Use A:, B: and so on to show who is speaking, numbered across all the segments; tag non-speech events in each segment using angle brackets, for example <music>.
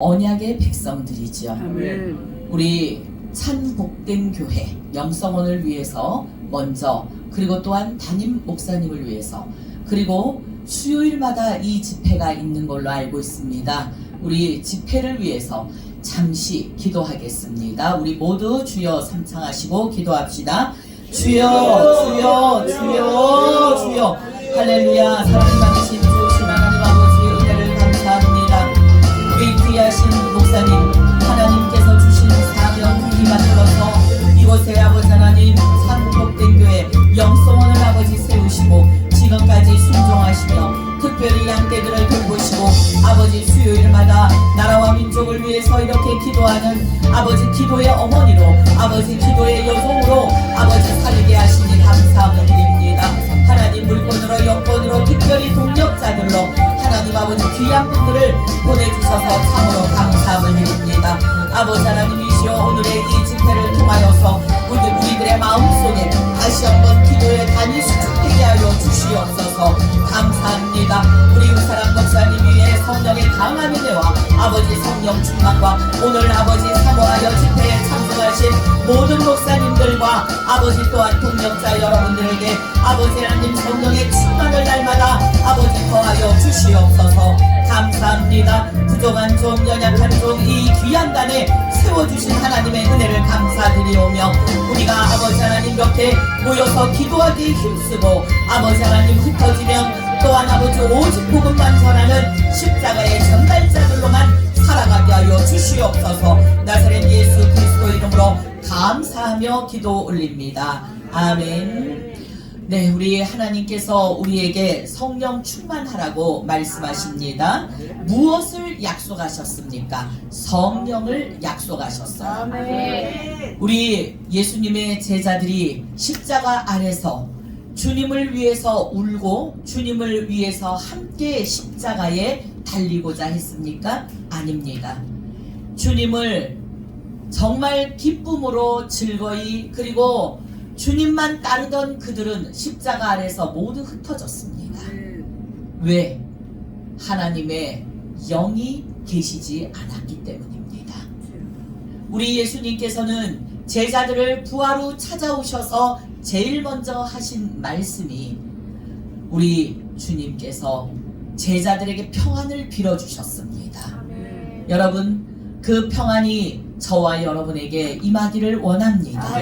A: 언약의 백성들이지요.
B: 아멘.
A: 우리 찬복된 교회 영성원을 위해서 먼저 그리고 또한 담임 목사님을 위해서 그리고 수요일마다 이 집회가 있는 걸로 알고 있습니다. 우리 집회를 위해서 잠시 기도하겠습니다. 우리 모두 주여 삼창하시고 기도합시다. 주여 주여 주여 주여 할렐루야 사랑이 많으신 목사님 하나님께서 주신 사명 그 힘을 들어서 이곳에 아버지 하나님 참복된 교회 영성원을 아버지 세우시고 지금까지 순종하시며 특별히 양떼들을 돌보시고 아버지 수요일마다 나라와 민족을 위해서 이렇게 기도하는 아버지 기도의 어머니로 아버지 기도의 여종으로 아버지 살게 하시니 감사함을 드립니다. 하나님 물건으로 여건으로 특별히 동력자들로 하나님 아버지 귀한 분들을 보내주셔서 참으로 감사함을 우리 우사람 목사님 위에 성령의 강한 은혜와 아버지 성령 충만과 오늘 아버지 사모하여 집회에 참석하신 모든 목사님들과 아버지 또한 동력자 여러분들에게 아버지 하나님 성령의 충만을 날마다 아버지 더하여 주시옵소서. 감사합니다. 부족한 종 연약한 종 이 귀한 단에 세워주신 하나님의 은혜를 감사드리오며 우리가 아버지 하나님 곁에 모여서 기도하기에 힘쓰고 아버지 하나님 흩어지면 또한 아버지 오직 복음만 전하는 십자가의 전달자들로만 살아가게 하여 주시옵소서 나사렛 예수 그리스도 이름으로 감사하며 기도 올립니다 아멘 네, 우리 하나님께서 우리에게 성령 충만하라고 말씀하십니다. 무엇을 약속하셨습니까? 성령을 약속하셨어요. 우리 예수님의 제자들이 십자가 아래서 주님을 위해서 울고 주님을 위해서 함께 십자가에 달리고자 했습니까? 아닙니다. 주님을 정말 기쁨으로 즐거이 그리고 주님만 따르던 그들은 십자가 아래서 모두 흩어졌습니다. 왜? 하나님의 영이 계시지 않았기 때문입니다. 우리 예수님께서는 제자들을 부하로 찾아오셔서 제일 먼저 하신 말씀이 우리 주님께서 제자들에게 평안을 빌어주셨습니다. 여러분, 그 평안이 저와 여러분에게 임하기를 원합니다.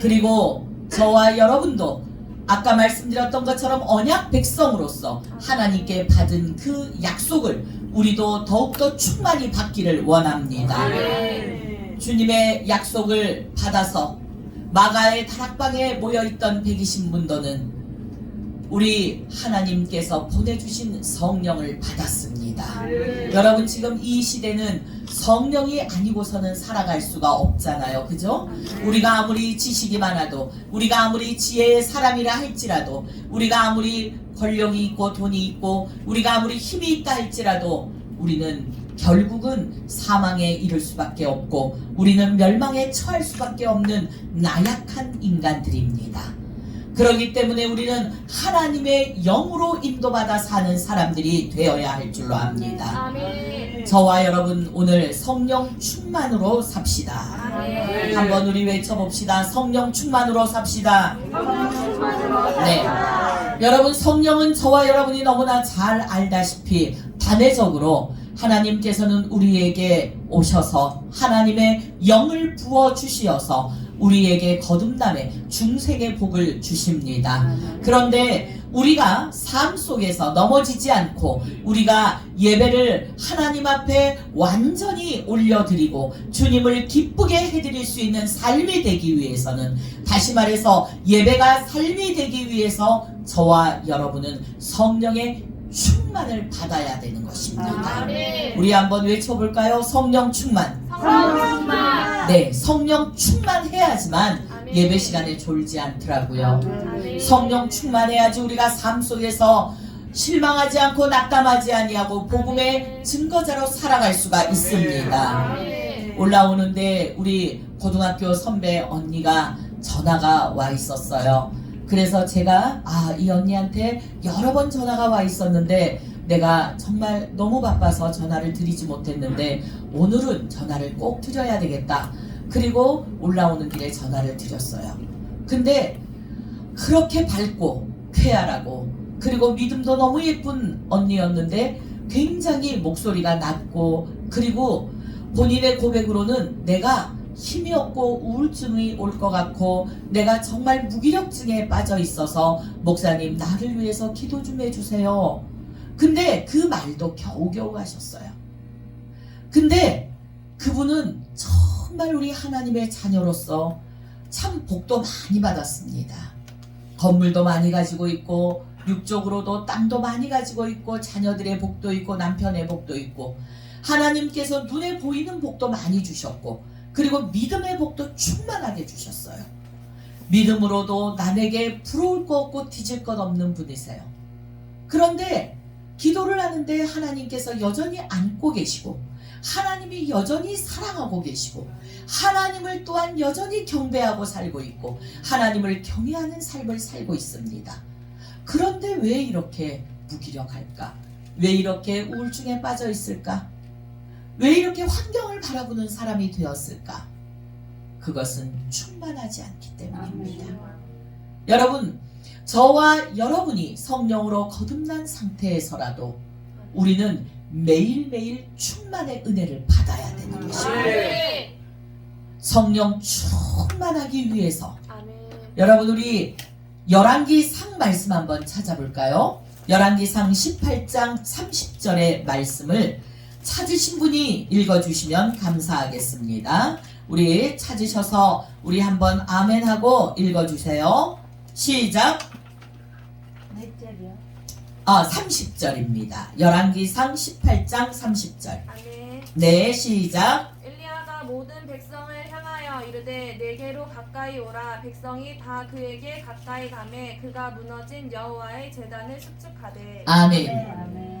A: 그리고 저와 여러분도 아까 말씀드렸던 것처럼 언약 백성으로서 하나님께 받은 그 약속을 우리도 더욱더 충만히 받기를 원합니다. 주님의 약속을 받아서 마가의 다락방에 모여있던 120문도는 우리 하나님께서 보내주신 성령을 받았습니다. 여러분 지금 이 시대는 성령이 아니고서는 살아갈 수가 없잖아요. 그죠? 우리가 아무리 지식이 많아도 우리가 아무리 지혜의 사람이라 할지라도 우리가 아무리 권력이 있고 돈이 있고 우리가 아무리 힘이 있다 할지라도 우리는 결국은 사망에 이를 수밖에 없고 우리는 멸망에 처할 수밖에 없는 나약한 인간들입니다. 그렇기 때문에 우리는 하나님의 영으로 인도받아 사는 사람들이 되어야 할 줄로 압니다.
C: 아멘.
A: 저와 여러분 오늘 성령 충만으로 삽시다.
C: 아멘.
A: 한번 우리 외쳐봅시다. 성령 충만으로 삽시다. 네. 여러분 성령은 저와 여러분이 너무나 잘 알다시피 단회적으로 하나님께서는 우리에게 오셔서 하나님의 영을 부어 주시어서 우리에게 거듭남의 중생의 복을 주십니다. 그런데 우리가 삶 속에서 넘어지지 않고 우리가 예배를 하나님 앞에 완전히 올려드리고 주님을 기쁘게 해드릴 수 있는 삶이 되기 위해서는 다시 말해서 예배가 삶이 되기 위해서 저와 여러분은 성령의 충만을 받아야 되는 것입니다.
C: 아멘.
A: 우리 한번 외쳐볼까요? 성령 충만.
C: 성령만.
A: 네, 성령 충만해야지만
C: 아멘.
A: 예배 시간에 졸지 않더라고요.
C: 아멘.
A: 성령 충만해야지 우리가 삶 속에서 실망하지 않고 낙담하지 아니하고 복음의 증거자로 살아갈 수가 있습니다. 올라오는데 우리 고등학교 선배 언니가 전화가 와 있었어요. 그래서 제가 아 이 언니한테 여러 번 전화가 와 있었는데 내가 정말 너무 바빠서 전화를 드리지 못했는데 오늘은 전화를 꼭 드려야 되겠다. 그리고 올라오는 길에 전화를 드렸어요. 근데 그렇게 밝고 쾌활하고 그리고 믿음도 너무 예쁜 언니였는데 굉장히 목소리가 낮고 그리고 본인의 고백으로는 내가 힘이 없고 우울증이 올 것 같고 내가 정말 무기력증에 빠져 있어서 목사님 나를 위해서 기도 좀 해주세요. 근데 그 말도 겨우겨우 하셨어요. 근데 그분은 정말 우리 하나님의 자녀로서 참 복도 많이 받았습니다. 건물도 많이 가지고 있고 육적으로도 땅도 많이 가지고 있고 자녀들의 복도 있고 남편의 복도 있고 하나님께서 눈에 보이는 복도 많이 주셨고 그리고 믿음의 복도 충만하게 주셨어요. 믿음으로도 남에게 부러울 것 없고 뒤질 것 없는 분이세요. 그런데 기도를 하는데 하나님께서 여전히 안고 계시고 하나님이 여전히 사랑하고 계시고 하나님을 또한 여전히 경배하고 살고 있고 하나님을 경외하는 삶을 살고 있습니다. 그런데 왜 이렇게 무기력할까? 왜 이렇게 우울증에 빠져 있을까? 왜 이렇게 환경을 바라보는 사람이 되었을까? 그것은 충만하지 않기 때문입니다. 여러분, 저와 여러분이 성령으로 거듭난 상태에서라도 우리는 매일매일 충만의 은혜를 받아야 되는 것입니다.
C: 아멘.
A: 성령 충만하기 위해서. 여러분 우리 열왕기 상 말씀 한번 찾아볼까요? 열왕기 상 18장 30절의 말씀을 찾으신 분이 읽어주시면 감사하겠습니다. 우리 찾으셔서 우리 한번 아멘 하고 읽어주세요. 시작.
B: 몇 절이요?
A: 아 30절입니다. 열왕기상 18장 30절.
C: 아멘.
A: 네 시작.
C: 엘리야가 모든 백성을 향하여 이르되 내게로 가까이 오라 백성이 다 그에게 가까이 가매 그가 무너진 여호와의 제단을 수축하되
A: 아멘.
B: 아멘.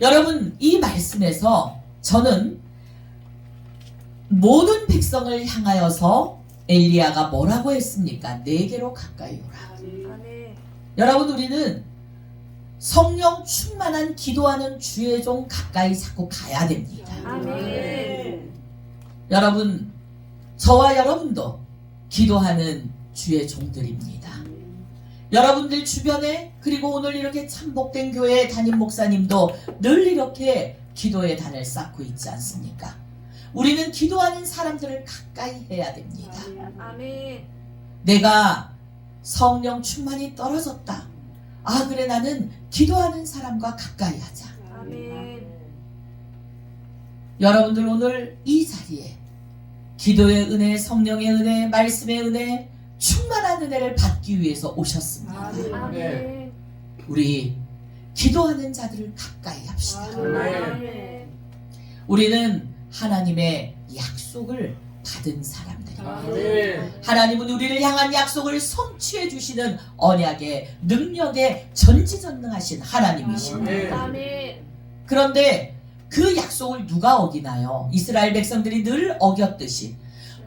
A: 여러분 이 말씀에서 저는 모든 백성을 향하여서 엘리야가 뭐라고 했습니까? 내게로 가까이 오라.
C: 아멘.
A: 여러분 우리는 성령 충만한 기도하는 주의 종 가까이 자꾸 가야 됩니다.
C: 아멘.
A: 여러분 저와 여러분도 기도하는 주의 종들입니다. 여러분들 주변에 그리고 오늘 이렇게 참 복된 교회 담임 목사님도 늘 이렇게 기도의 단을 쌓고 있지 않습니까? 우리는 기도하는 사람들을 가까이 해야 됩니다.
C: 아멘.
A: 내가 성령 충만이 떨어졌다. 아, 그래, 나는 기도하는 사람과 가까이 하자.
C: 아멘.
A: 여러분들 오늘 이 자리에 기도의 은혜, 성령의 은혜, 말씀의 은혜, 충만한 은혜를 받기 위해서 오셨습니다.
C: 아멘.
A: 우리 기도하는 자들을 가까이 합시다.
C: 아멘.
A: 우리는 하나님의 약속을 받은 사람들입니다. 하나님은 우리를 향한 약속을 성취해 주시는 언약의 능력의 전지전능하신 하나님이십니다.
C: 아멘.
A: 그런데 그 약속을 누가 어기나요? 이스라엘 백성들이 늘 어겼듯이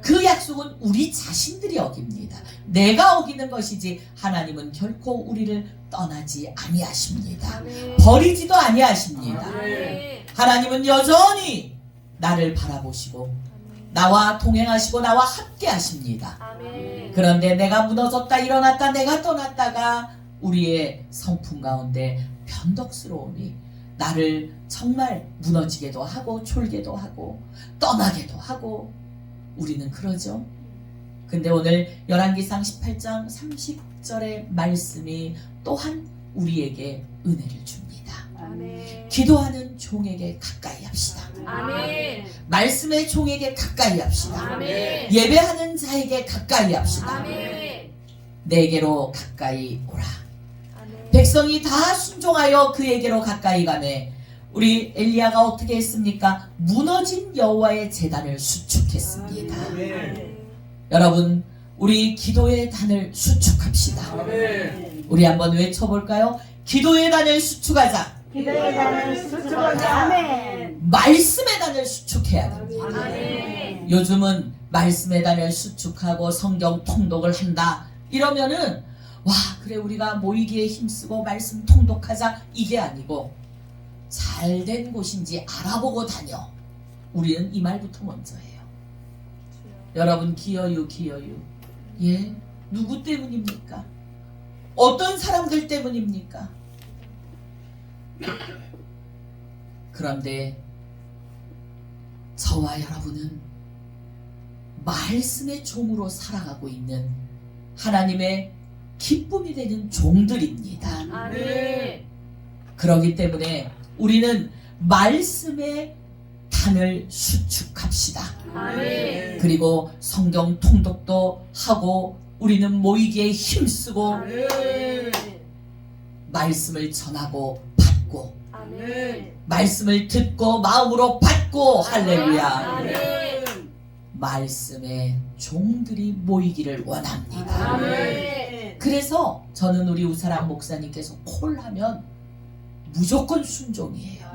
A: 그 약속은 우리 자신들이 어깁니다. 내가 어기는 것이지 하나님은 결코 우리를 떠나지 아니하십니다.
C: 아멘.
A: 버리지도 아니하십니다.
C: 아멘.
A: 하나님은 여전히 나를 바라보시고 나와 동행하시고 나와 함께 하십니다.
C: 아멘.
A: 그런데 내가 무너졌다 일어났다 내가 떠났다가 우리의 성품 가운데 변덕스러움이 나를 정말 무너지게도 하고 졸게도 하고 떠나게도 하고 우리는 그러죠. 근데 오늘 열왕기상 18장 30절의 말씀이 또한 우리에게 은혜를 줍니다.
C: 아멘.
A: 기도하는 종에게 가까이 합시다.
C: 아멘.
A: 말씀의 종에게 가까이 합시다.
C: 아멘.
A: 예배하는 자에게 가까이 합시다.
C: 아멘.
A: 내게로 가까이 오라.
C: 아멘.
A: 백성이 다 순종하여 그에게로 가까이 가매 우리 엘리야가 어떻게 했습니까? 무너진 여호와의 제단을 수축했습니다.
D: 아멘.
A: 여러분, 우리 기도의 단을 수축합시다.
D: 아멘.
A: 우리 한번 외쳐볼까요? 기도의 단을 수축하자.
B: 기도의 단을 수축하자. 아멘.
A: 말씀의 단을 수축해야 됩니다.
C: 아멘.
A: 요즘은 말씀의 단을 수축하고 성경 통독을 한다. 이러면은 와 그래 우리가 모이기에 힘쓰고 말씀 통독하자 이게 아니고 잘 된 곳인지 알아보고 다녀. 우리는 이 말부터 먼저 해요. 여러분 기어유 기어유. 예? 누구 때문입니까? 어떤 사람들 때문입니까? 그런데 저와 여러분은 말씀의 종으로 살아가고 있는 하나님의 기쁨이 되는 종들입니다.
C: 아멘.
A: 그러기 때문에 우리는 말씀의 단을 수축합시다.
C: 아멘.
A: 그리고 성경 통독도 하고 우리는 모이기에 힘쓰고 말씀을 전하고 받고
C: 아멘.
A: 말씀을 듣고 마음으로 받고 할렐루야
C: 아멘.
A: 말씀의 종들이 모이기를 원합니다.
C: 아멘.
A: 그래서 저는 우리 우사람 목사님께서 콜하면 무조건 순종이에요.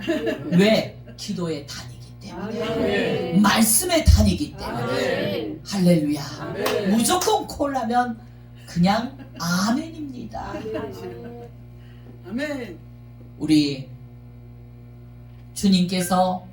A: 왜? 기도의 단이기 때문에.
C: 아멘.
A: 말씀의 단이기 때문에.
C: 아멘.
A: 할렐루야.
D: 아멘.
A: 무조건 콜하면 그냥 아멘입니다.
C: 아멘.
D: 아멘.
A: 우리 주님께서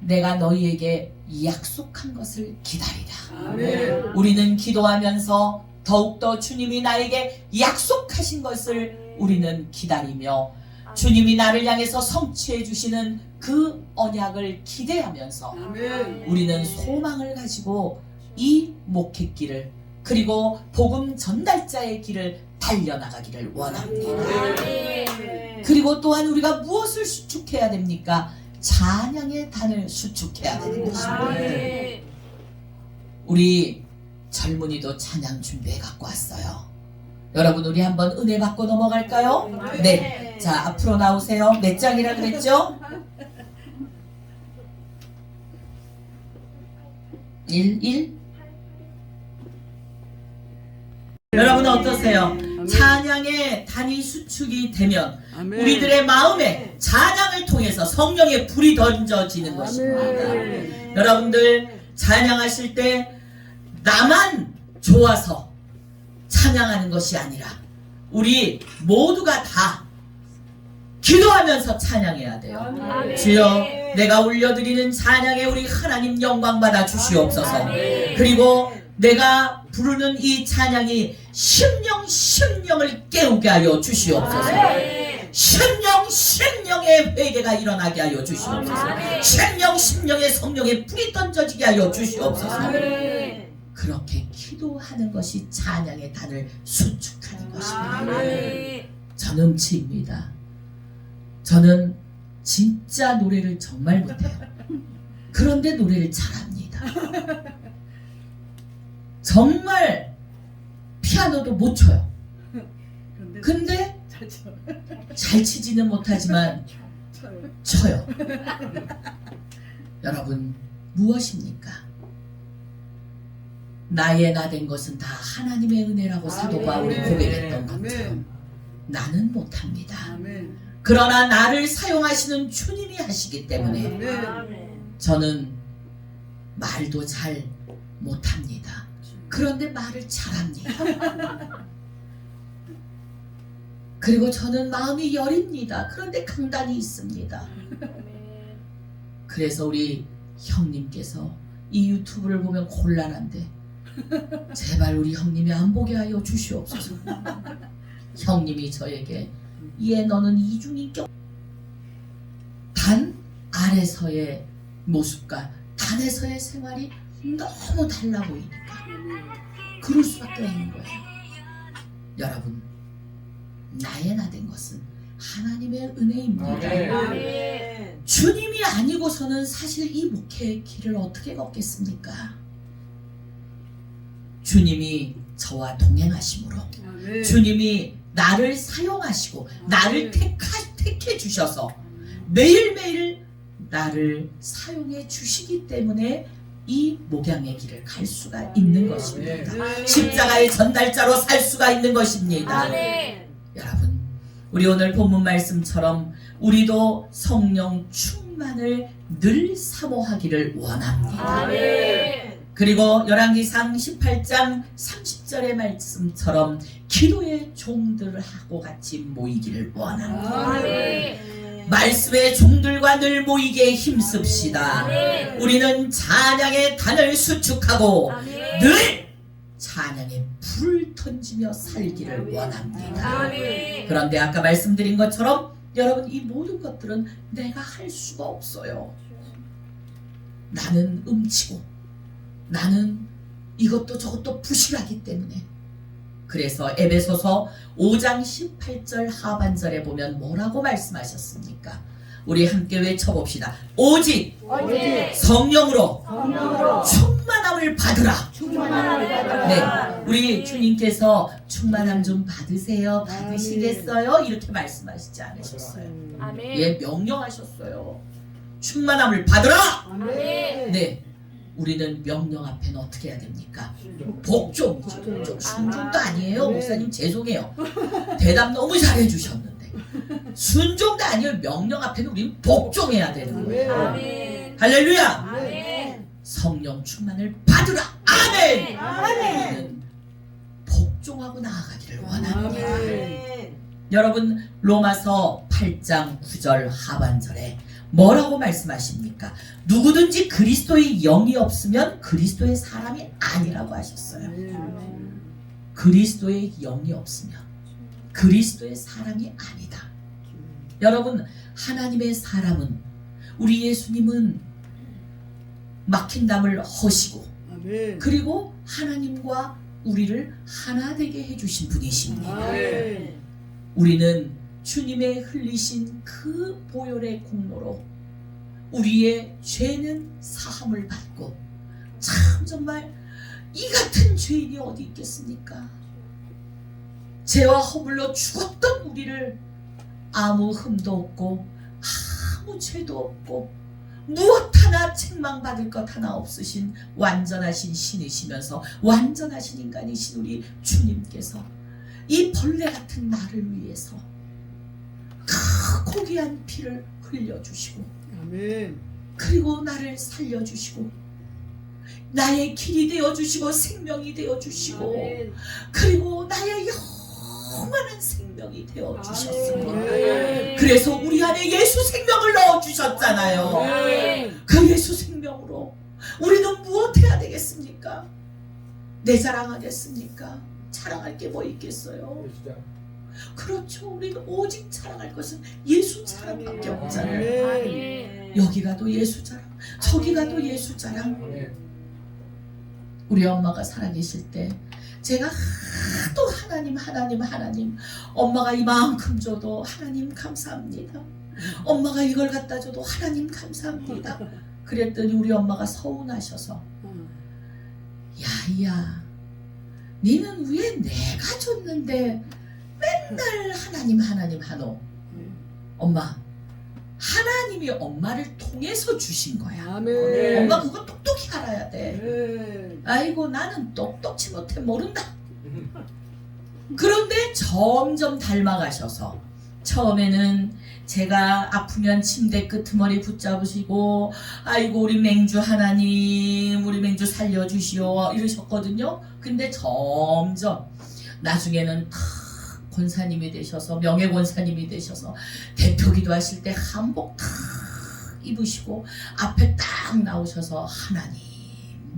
A: 내가 너희에게 약속한 것을 기다리라.
D: 아멘.
A: 우리는 기도하면서 더욱더 주님이 나에게 약속하신 것을 우리는 기다리며 주님이 나를 향해서 성취해 주시는 그 언약을 기대하면서
D: 아멘.
A: 우리는 소망을 가지고 이 목회 길을 그리고 복음 전달자의 길을 달려나가기를 원합니다.
C: 아멘.
A: 그리고 또한 우리가 무엇을 수축해야 됩니까? 찬양의 단을 수축해야 되는 것입니다. 우리 젊은이도 찬양 준비해 갖고 왔어요. 여러분 우리 한번 은혜 받고 넘어갈까요? 네. 자 앞으로 나오세요. 몇 장이라 그랬죠? 1 1 여러분 어떠세요? 찬양의 단위 수축이 되면. 우리들의 마음에 찬양을 통해서 성령의 불이 던져지는 것입니다. 여러분들 찬양하실 때 나만 좋아서 찬양하는 것이 아니라 우리 모두가 다 기도하면서 찬양해야 돼요.
C: 아멘.
A: 주여 내가 올려드리는 찬양에 우리 하나님 영광 받아 주시옵소서.
C: 아멘.
A: 그리고 내가 부르는 이 찬양이 심령 심령을 깨우게 하여 주시옵소서.
C: 아멘.
A: 심령 심령의 회개가 일어나게 하여 주시옵소서.
C: 아멘.
A: 심령 심령의 성령의 불이 던져지게 하여 주시옵소서.
C: 아멘.
A: 그렇게 기도하는 것이 찬양의 단을 수축하는 것입니다.
C: 아멘.
A: 전음치입니다. 저는 진짜 노래를 정말 못해요. 그런데 노래를 잘합니다. 정말 피아노도 못 쳐요.
D: 근데
A: 잘 치지는 못하지만
D: 쳐요.
A: 여러분 무엇입니까? 나의 나 된 것은 다 하나님의 은혜라고 사도 바울이. 고백했던 것처럼. 나는 못합니다.
D: 아멘.
A: 그러나 나를 사용하시는 주님이 하시기 때문에
D: 아멘.
C: 아멘.
A: 저는 말도 잘 못합니다. 그런데 말을 잘합니다. 그리고 저는 마음이 여립니다. 그런데 강단이 있습니다. 그래서 우리 형님께서 이 유튜브를 보면 곤란한데 제발 우리 형님이 안 보게 하여 주시옵소서. <laughs> 형님이 저에게 얘 너는 이중인격 단 아래서의 모습과 단에서의 생활이 너무 달라 보이니까 그럴 수밖에 없는 거예요. 여러분 나의 나 된 것은 하나님의 은혜입니다.
D: 아멘.
A: 주님이 아니고서는 사실 이 목회의 길을 어떻게 걷겠습니까? 주님이 저와 동행하심으로
D: 아멘.
A: 주님이 나를 사용하시고 나를 택하, 택해 주셔서 매일매일 나를 사용해 주시기 때문에 이 목양의 길을 갈 수가 있는 것입니다.
D: 아멘.
A: 십자가의 전달자로 살 수가 있는 것입니다. 여러분, 우리 오늘 본문 말씀처럼 우리도 성령 충만을 늘 사모하기를 원합니다. 그리고 열왕기상 18장 30절의 말씀처럼 기도의 종들하고 같이 모이기를 원합니다.
C: 아멘.
A: 말씀의 종들과 늘 모이게 힘씁시다.
C: 아멘.
A: 우리는 찬양의 단을 수축하고
C: 아멘.
A: 늘 찬양의 불을 던지며 살기를 원합니다.
C: 아멘.
A: 그런데 아까 말씀드린 것처럼 여러분 이 모든 것들은 내가 할 수가 없어요. 나는 음치고 나는 이것도 저것도 부실하기 때문에 그래서 에베소서 5장 18절 하반절에 보면 뭐라고 말씀하셨습니까? 우리 함께 외쳐봅시다. 오직
B: 오직
A: 성령으로
B: 성령으로
A: 충만함을 받으라.
B: 충만함을
A: 네,
B: 받아라.
A: 우리 주님께서 충만함 좀 받으세요. 받으시겠어요? 이렇게 말씀하시지 않으셨어요.
C: 아멘.
A: 예, 명령하셨어요. 충만함을 받으라.
C: 아멘.
A: 네, 우리는 명령 앞에는 어떻게 해야 됩니까? 복종이죠. 복종. 순종도 아니에요, 목사님 죄송해요. 대답 너무 잘해 주셨는데 순종도 아니에요. 명령 앞에는 우리는 복종해야 되는 거예요.
C: 아멘.
A: 할렐루야. 성령 충만을 받으라. 아멘.
B: 아멘.
A: 우리는 복종하고 나아가기를 원합니다. 여러분 로마서 8장 9절 하반절에 뭐라고 말씀하십니까? 누구든지 그리스도의 영이 없으면 그리스도의 사람이 아니라고 하셨어요. 그리스도의 영이 없으면 그리스도의 사람이 아니다. 여러분 하나님의 사람은 우리 예수님은 막힌 담을 허시고. 그리고 하나님과 우리를 하나 되게 해주신 분이십니다. 우리는 주님의 흘리신 그 보혈의 공로로 우리의 죄는 사함을 받고 참 정말 이 같은 죄인이 어디 있겠습니까? 죄와 허물로 죽었던 우리를 아무 흠도 없고 아무 죄도 없고 무엇 하나 책망받을 것 하나 없으신 완전하신 신이시면서 완전하신 인간이신 우리 주님께서 이 벌레 같은 나를 위해서 크고 귀한 피를 흘려주시고
D: 아멘.
A: 그리고 나를 살려주시고 나의 길이 되어 주시고 생명이 되어 주시고 그리고 나의 영원한 생명이 되어 주셨습니다.
D: 아멘.
A: 그래서 우리 안에 예수 생명을 넣어 주셨잖아요.
C: 아멘.
A: 그 예수 생명으로 우리는 무엇 해야 되겠습니까? 내 자랑하겠습니까? 자랑할 게 뭐 있겠어요? 그렇죠. 우리는 오직 자랑할 것은 예수 자랑밖에 없잖아요.
C: 아멘.
A: 여기 가도 예수 자랑, 저기 가도 예수 자랑. 우리 엄마가 살아계실 때 제가 하도 하나님 하나님 하나님 엄마가 이만큼 줘도 하나님 감사합니다. 엄마가 이걸 갖다 줘도 하나님 감사합니다. 그랬더니 우리 엄마가 서운하셔서 야야 니는 왜 내가 줬는데 맨날 하나님 하나님 하노. 엄마 하나님이 엄마를 통해서 주신 거야.
D: 아멘.
A: 엄마 그거 똑똑히 알아야 돼.
D: 아멘.
A: 아이고 나는 똑똑치 못해. 모른다. 그런데 점점 닮아가셔서 처음에는 제가 아프면 침대 끄트머리 붙잡으시고 아이고 우리 맹주 하나님 우리 맹주 살려주시오. 이러셨거든요. 근데 점점 나중에는 탁 권사님이 되셔서 명예 권사님이 되셔서 대표 기도하실 때 한복 탁 입으시고 앞에 딱 나오셔서 하나님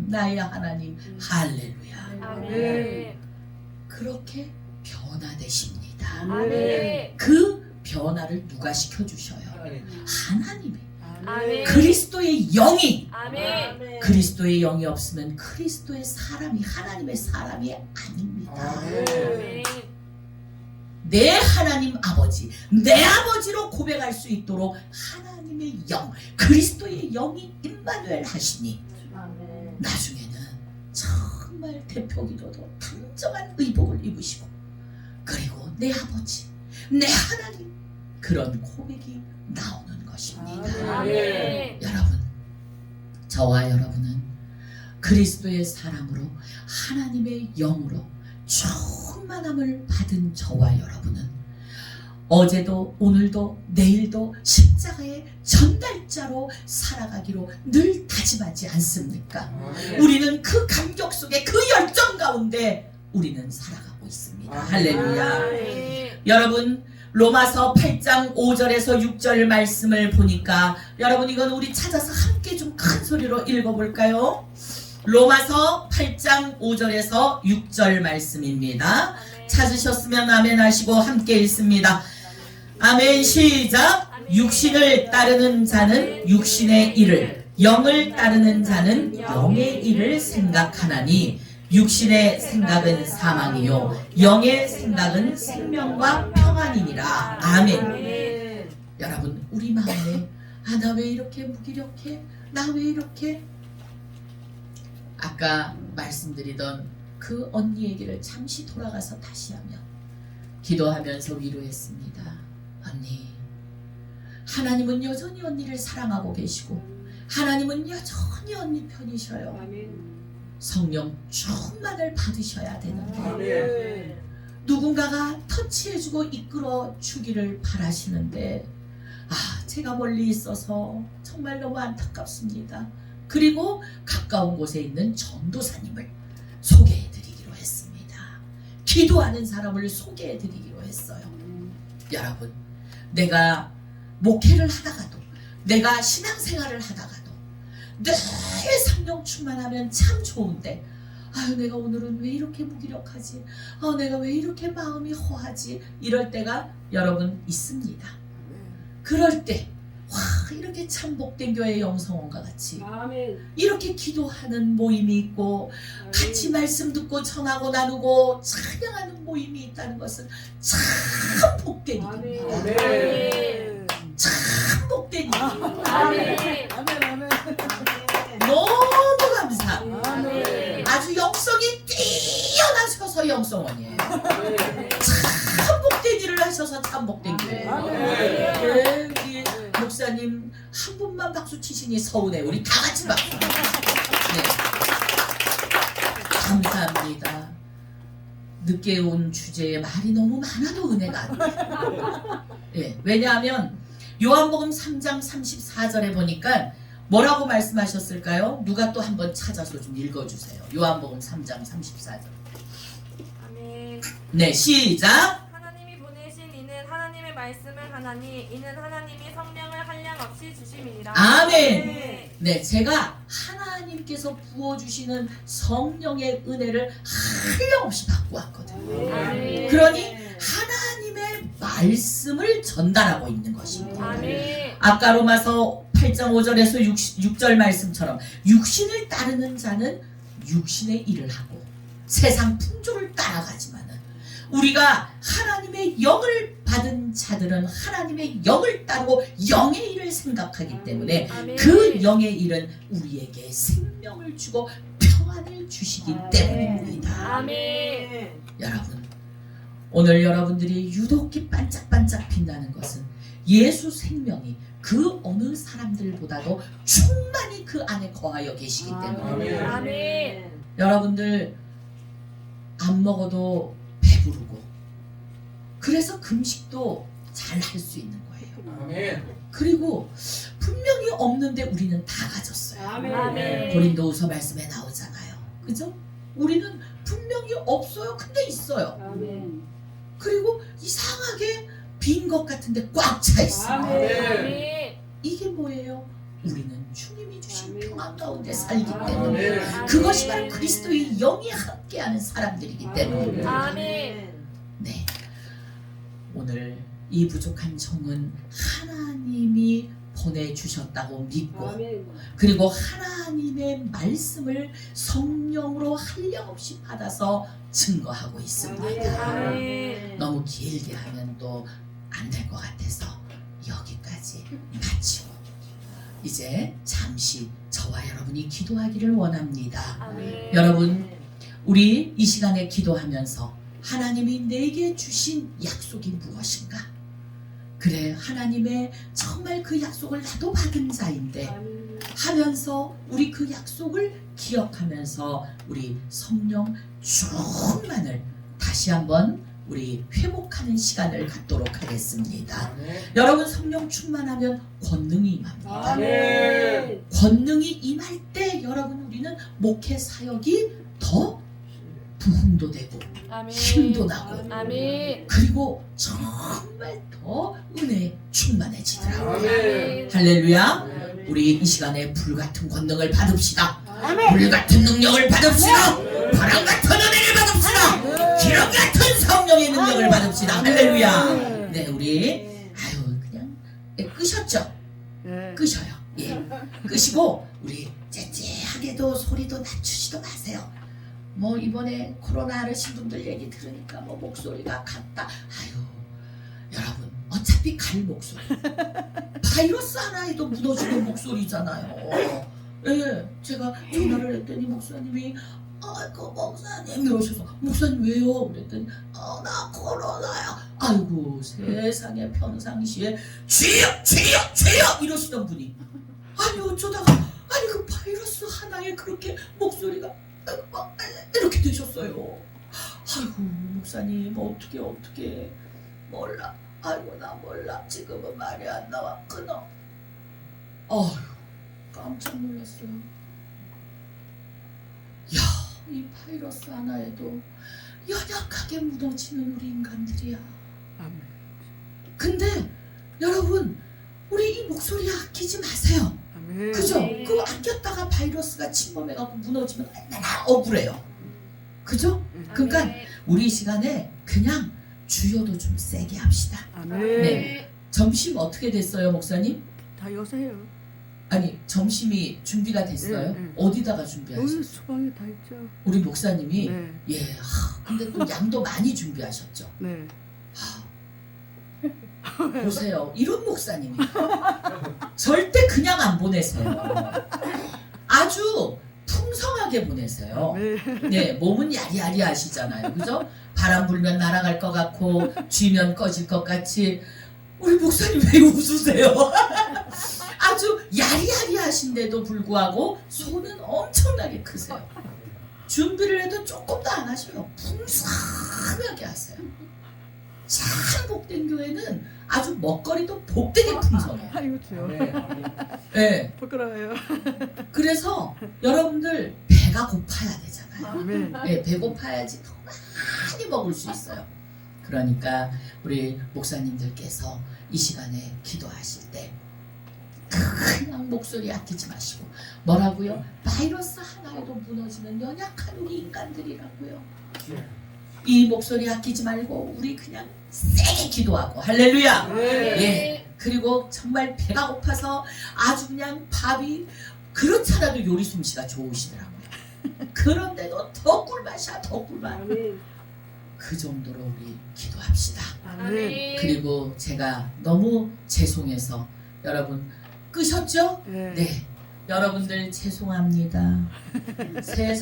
A: 나의 하나님 할렐루야
C: 아멘.
A: 그렇게 변화되십니다.
C: 아멘.
A: 그 변화를 누가 시켜주셔요? 하나님이.
C: 아멘.
A: 그리스도의 영이
C: 아멘.
A: 그리스도의 영이 없으면 그리스도의 사람이 하나님의 사람이 아닙니다.
C: 아멘.
A: 내 하나님 아버지, 내 아버지로 고백할 수 있도록 하나님의 영, 그리스도의 영이 임마누엘 하시니. 나중에는 정말 대표 기도도 단정한 의복을 입으시고 그리고 내 아버지, 내 하나님 그런 고백이 나오는 것입니다. 여러분, 저와 여러분은 그리스도의 사랑으로 하나님의 영으로 충만함을 받은 저와 여러분은 어제도 오늘도 내일도 십자가의 전달자로 살아가기로 늘 다짐하지 않습니까? 우리는 그 감격 속에 그 열정 가운데 우리는 살아가고 있습니다. 할렐루야.
C: 아멘.
A: 여러분 로마서 8장 5절에서 6절 말씀을 보니까 여러분 이건 우리 찾아서 함께 좀 큰 소리로 읽어볼까요? 로마서 8장 5절에서 6절 말씀입니다. 찾으셨으면 아멘 하시고 함께 읽습니다. 아멘 시작 육신을 따르는 자는 육신의 일을 영을 따르는 자는 영의 일을 생각하나니 육신의 생각은 사망이요 영의 생각은 생명과 평안이니라 아멘. 여러분 우리 마음에 아 나 왜 이렇게 무기력해 나 왜 이렇게 아까 말씀드리던 그 언니 얘기를 잠시 돌아가서 다시 하면 기도하면서 위로했습니다. 언니 하나님은 여전히 언니를 사랑하고 계시고 하나님은 여전히 언니 편이셔요. 성령 충만을 받으셔야 되는데 누군가가 터치해주고 이끌어 주기를 바라시는데 아 제가 멀리 있어서 정말 너무 안타깝습니다. 그리고 가까운 곳에 있는 전도사님을 소개해 드리기로 했습니다. 기도하는 사람을 소개해 드리기로 했어요. 여러분 내가 목회를 하다가도 내가 신앙생활을 하다가도 늘 성령 충만 하면 참 좋은데 아유 내가 오늘은 왜 이렇게 무기력하지 아 내가 왜 이렇게 마음이 허하지 이럴 때가 여러분 있습니다 그럴 때 와 이렇게 참 복된 교회 영성원과 같이 이렇게 기도하는 모임이 있고 같이 말씀 듣고 전하고 나누고 찬양하는 모임이 있다는 것은 참 복된 일입니다.
C: 아멘.
A: 참 복된 일입니다.
C: 아멘.
D: 아멘 아멘.
A: 너무 감사
C: 아멘.
A: 아주 영성이 뛰어나셔서 영성원이에요. 참 복된 일을 하셔서 참 복된 교회예요. 네, 목사님 한 분만 박수 치시니 서운해. 우리 다 같이 박수. 네. 감사합니다. 늦게 온 주제에 말이 너무 많아도 은혜가 안 돼요. 예, 왜냐하면 요한복음 3장 34절에 보니까 뭐라고 말씀하셨을까요? 누가 또 한번 찾아서 좀 읽어주세요. 요한복음 3장 34절.
C: 아멘.
A: 네, 시작.
C: 하나니 이는 하나님이 성령을 한량 없이 주심이니라.
A: 아멘. 네, 제가 하나님께서 부어 주시는 성령의 은혜를 한량없이 받고 왔거든요.
C: 아멘.
A: 그러니 하나님의 말씀을 전달하고 있는 것입니다.
C: 아멘.
A: 아까 로마서 8장 5절에서 6, 절 말씀처럼 육신을 따르는 자는 육신의 일을 하고 세상 풍조를 따라가지만은 우리가 하나님의 영을 받은 자들은 하나님의 영을 따르고 영의 일을 생각하기 때문에
C: 아멘.
A: 그 영의 일은 우리에게 생명을 주고 평안을 주시기 때문입니다.
C: 아멘.
A: 여러분, 오늘 여러분들이 유독히 반짝반짝 빛나는 것은 예수 생명이 그 어느 사람들보다도 충만히 그 안에 거하여 계시기 때문에
C: 아멘.
A: 여러분들 안 먹어도 배 부르고 그래서 금식도 잘 할 수 있는 거예요. 그리고 분명히 없는데 우리는 다 가졌어요.
C: 아멘.
A: 고린도후서 말씀에 나오잖아요. 그죠? 우리는 분명히 없어요. 근데 있어요. 그리고 이상하게 빈 것 같은데 꽉 차 있어요.
C: 아멘.
A: 이게 뭐예요? 우리는 주님이 주신 평안 가운데 살기
C: 아멘.
A: 때문에
C: 아멘.
A: 그것이 바로 그리스도의 영이 함께하는 사람들이기 때문입니다.
C: 아멘.
A: 네. 오늘 이 부족한 종은 하나님이 보내주셨다고 믿고 그리고 하나님의 말씀을 성령으로 한량없이 받아서 증거하고 있습니다. 너무 길게 하면 또 안 될 것 같아서 여기까지 마치고 이제 잠시 저와 여러분이 기도하기를 원합니다.
C: 아멘.
A: 여러분 우리 이 시간에 기도하면서 하나님이 내게 주신 약속이 무엇인가? 그래 하나님의 정말 그 약속을 나도 받은 자인데 하면서 우리 그 약속을 기억하면서 우리 성령 충만을 다시 한번 우리 회복하는 시간을 갖도록 하겠습니다. 여러분 성령 충만하면 권능이 임합니다.
B: 아멘.
A: 권능이 임할 때 여러분 우리는 목회 사역이 더 부흥도 되고
C: 아멘.
A: 힘도 나고
C: 아멘.
A: 그리고 정말 더 은혜 충만해지더라고요.
C: 아멘.
A: 할렐루야. 우리 이 시간에 불 같은 권능을 받읍시다.
B: 아멘.
A: 불 같은 능력을 받읍시다. 바람 같은 은혜를 받읍시다. 기름 같은 성령의 능력을 받읍시다. 할렐루야. 네, 우리 아유 그냥 예, 끄셨죠?
D: 네.
A: 끄셔요. 예. 끄시고 우리 째째하게도 소리도 낮추지도 마세요. 뭐 이번에 코로나 앓으신 분들 얘기 들으니까 뭐 목소리가 갔다. 아유 여러분 어차피 갈 목소리. 바이러스 하나에도 무너지는 목소리잖아요. 예, 제가 전화를 했더니 목사님이 아이고 목사님 이러셔서 목사님 왜요? 그랬더니 어, 나 코로나야. 아이고 세상에 평상시에 주여 주여 주여 이러시던 분이 아니 어쩌다가 아니 그 바이러스 하나에 그렇게 목소리가 어, 이렇게 되셨어요. 아이고 목사님 어떻게 어떻게 몰라. 아이고 나 몰라. 지금은 말이 안 나와. 끊어. 아휴 깜짝 놀랐어요. 야, 이 바이러스 하나에도 연약하게 무너지는 우리 인간들이야.
D: 아멘.
A: 근데 여러분 우리 이 목소리 아끼지 마세요.
D: 아멘.
A: 그죠?
C: 네.
A: 그거 아꼈다가 바이러스가 침범해갖고 무너지면 얼마나 억울해요. 그죠? 그러니까
C: 아멘.
A: 우리 이 시간에 그냥 주여도 좀 세게 합시다.
D: 아멘.
A: 네. 점심 어떻게 됐어요, 목사님?
D: 다 여세요.
A: 아니 점심이 준비가 됐어요?
D: 네, 네.
A: 어디다가 준비하셨어요?
D: 수방에 다 있죠.
A: 우리 목사님이
D: 네.
A: 예, 하, 근데 또 양도 많이 준비하셨죠.
D: 네.
A: 하, 보세요, 이런 목사님이 절대 그냥 안 보내세요. 아주 풍성하게 보내세요.
D: 네.
A: 네, 몸은 야리야리하시잖아요, 그죠? 바람 불면 날아갈 것 같고 쥐면 꺼질 것 같이 우리 목사님 왜 웃으세요? 아주 야리야리하신데도 불구하고 손은 엄청나게 크세요. 준비를 해도 조금도 안 하셔요. 풍성하게 하세요. 참 복된 교회는 아주 먹거리도 복되게 풍성해요.
D: 아이고 주여.
A: 네,
D: 부끄러워요.
A: 그래서 여러분들 배가 고파야 되잖아요.
D: 아멘.
A: 네, 배고파야지 더 많이 먹을 수 있어요. 그러니까 우리 목사님들께서 이 시간에 기도하실 때 그냥 목소리 아끼지 마시고 뭐라고요? 바이러스 하나에도 무너지는 연약한 우리 인간들이라고요. 이 목소리 아끼지 말고 우리 그냥 세게 기도하고 할렐루야.
D: 네.
A: 예. 그리고 정말 배가 고파서 아주 그냥 밥이 그렇잖아도 요리 솜씨가 좋으시더라고요. 그런데도 더 꿀맛이야 더 꿀맛. 그 정도로 우리 기도합시다.
D: 아멘.
C: 아멘.
A: 그리고 제가 너무 죄송해서 여러분 끄셨죠?
D: 네.
A: 네. 여러분들 죄송합니다. <laughs> 세상